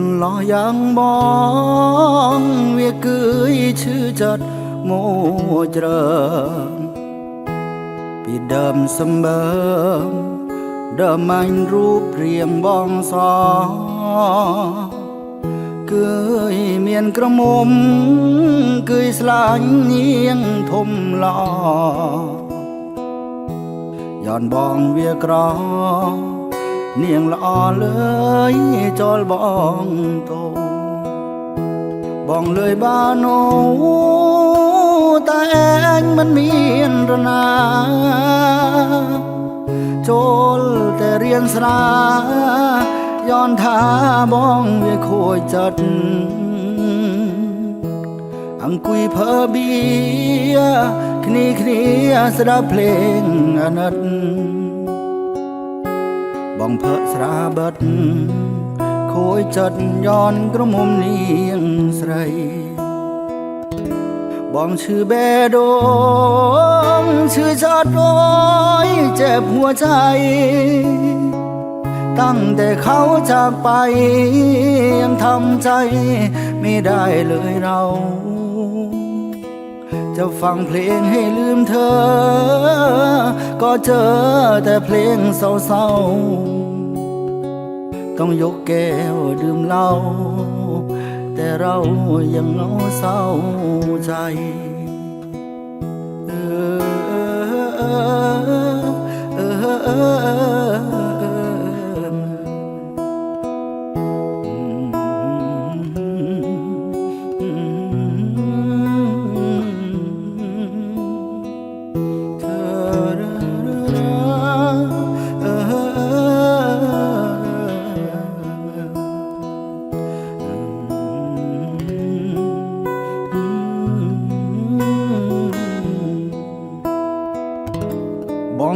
កន្លោះយ៉ាងបងវាគឺឈឺចិត្តមកច្រើនពីដើមសម្បើមដើមអញរូបរាងបងសគឺមានក្រមុំគឺស្លាញ់នាងធំល្អយ៉នបងវាក្រនាងល្អលើយចូលបងតោបងលើយបានោតែអញមិនមានរណាចូលតែរៀនស្រាយន់ថាបងវាខូចចិត្តអង្គុយភើបៀគ្នាគ្នាស្ដាប់ភ្លេងអាណិតบองเพอสราบดคุยจดย้อนกระมุมนี้ยังใสบองชื่อเบดง ชื่อจอดร้อย เจ็บหัวใจ ตั้งแต่เขาจากไป ยังทำใจไม่ได้เลยเรา จะฟังเพลงให้ลืมเธอก็เจอแต่เพลงเศร้าๆต้องยกแก้วดื่มเหล้า แต่เรายังเงาเศร้าใจ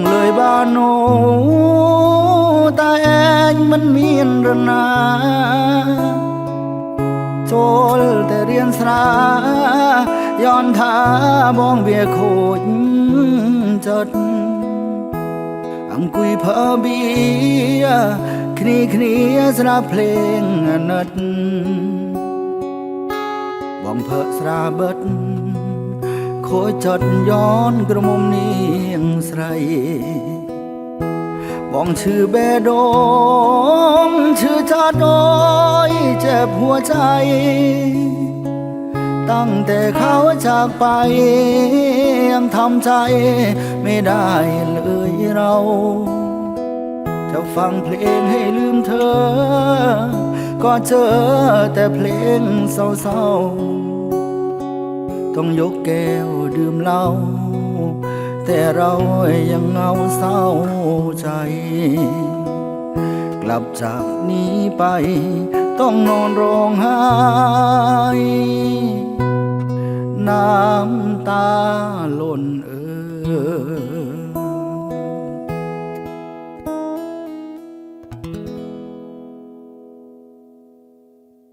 លើយបាននូតែឯងមិនមានរណា ចូលតែរៀនស្រា យន់ថាបងវាខូចចិត្តអង្គុយផើបៀគ្នាគ្នាស្រាប់ភ្លេងអាណិតបងផើស្រាបិទ្ធคอจดย้อนกระมุมเนียงใส้องชื่อเบดงชื่อชาดอยเจ็บหัวใจ ตั้งแต่เขาจากไป ยังทำใจไม่ได้เลยเรา จะฟังเพลงให้ลืมเธอ ก็เจอแต่เพลงเศร้าๆต้องยกแก้วดื่มเหล้าแต่เรายังเงาเศร้าใจ กลับจากนี้ไป ต้องนอนร้องไห้น้ำตาหล่น